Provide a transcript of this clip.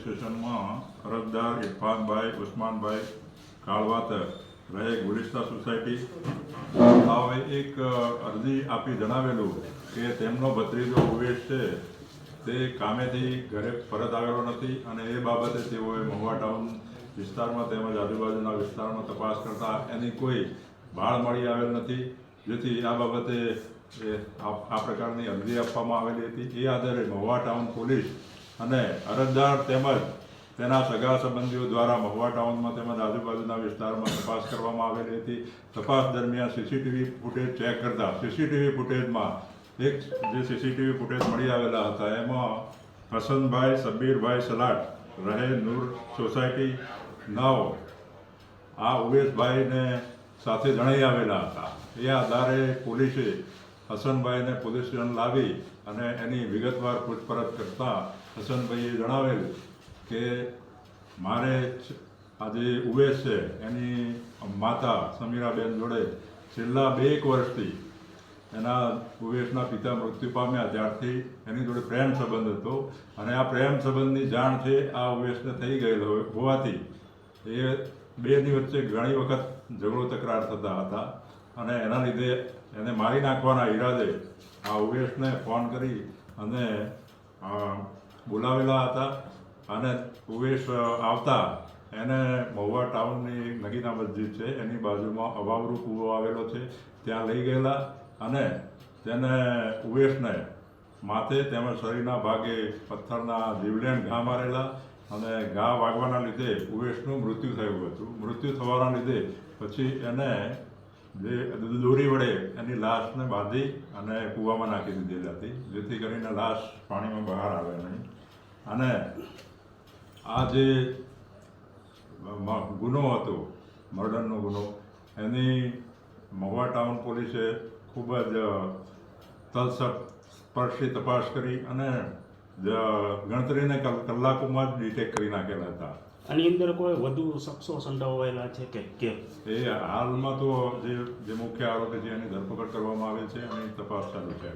સ્ટેશનમાં અરજદાર ઇરફાનભાઈ, ઉસ્માનભાઈ કાળવાતર રહે ગુલિસ્તા સોસાયટી. હવે એક અરજી આપી જણાવેલું કે તેમનો ભત્રીજો ઉવેશ છે. તે કામેથી ઘરે પરત આવેલો નથી અને એ બાબતે તેઓએ મહુવા ટાઉન વિસ્તારમાં તેમજ આજુબાજુના વિસ્તારમાં તપાસ કરતા એની કોઈ ભાળ મળી આવેલ નથી. જેથી આ બાબતે આ પ્રકારની અરજી આપવામાં આવેલી હતી. એ આધારે મહુવા ટાઉન પોલીસ અને અરજદાર તેમજ તેના સગા સંબંધીઓ દ્વારા મહુવા ટાઉનમાં તેમજ આજુબાજુના વિસ્તારમાં તપાસ કરવામાં આવેલી હતી. તપાસ દરમિયાન સીસીટીવી ફૂટેજ ચેક કરતા સીસીટીવી ફૂટેજમાં એક જે સીસીટીવી ફૂટેજ મળી આવેલા હતા, એમાં હસનભાઈ સબીરભાઈ સલાટ, રહે નૂર સોસાયટી નવ આ ઉવેશભાઈને સાથે જણાઈ આવેલા હતા. એ આધારે પોલીસે હસનભાઈને પોલીસ સ્ટેશન લાવી અને એની વિગતવાર પૂછપરછ કરતા હસનભાઈએ જણાવેલ કે મારે આ જે ઉવેશ છે. એની માતા સમીરાબેન જોડે છેલ્લા બે એક વર્ષથી એના ઉવેશના પિતા મૃત્યુ પામ્યા ત્યારથી એની જોડે પ્રેમ સંબંધ હતો અને આ પ્રેમ સંબંધની જાણ છે આ ઉવેશને થઈ ગયેલો હોવાથી એ બેની વચ્ચે ઘણી વખત ઝઘડો તકરાર થતા હતા. અને એના લીધે એને મારી નાખવાના ઈરાદે આ ઉવેશને ફોન કરી અને બોલાવેલા હતા અને ઉવેશ આવતા એને મહુવા ટાઉનની નગીના મસ્જિદ છે, એની બાજુમાં અવાવરૂ કૂવો આવેલો છે, ત્યાં લઈ ગયેલા અને તેને ઉવેશને માથે તેમજ શરીરના ભાગે પથ્થરના જીવલેણ ઘા મારેલા અને ઘા વાગવાના લીધે ઉવેશનું મૃત્યુ થયું હતું. મૃત્યુ થવાના લીધે પછી એને જે દોરી વડે એની લાશને બાંધી અને કૂવામાં નાખી દીધેલી હતી. જેથી કરીને લાશ પાણીમાં બહાર આવે નહીં. અને આ જે ગુનો હતો, મર્ડરનો ગુનો, એની મહુવા ટાઉન પોલીસે ખૂબ જ તલસ્પર્શી તપાસ કરી અને ગણતરીને કલ- કલાકોમાં જ ડિટેક્ટ કરી નાખેલા હતા. આની અંદર કોઈ વધુ શખ્સો સંડોવાયેલા છે કે કેમ? એ હાલમાં તો જે જે મુખ્ય આરોપી છે એની ધરપકડ કરવામાં આવે છે અને તપાસ ચાલુ છે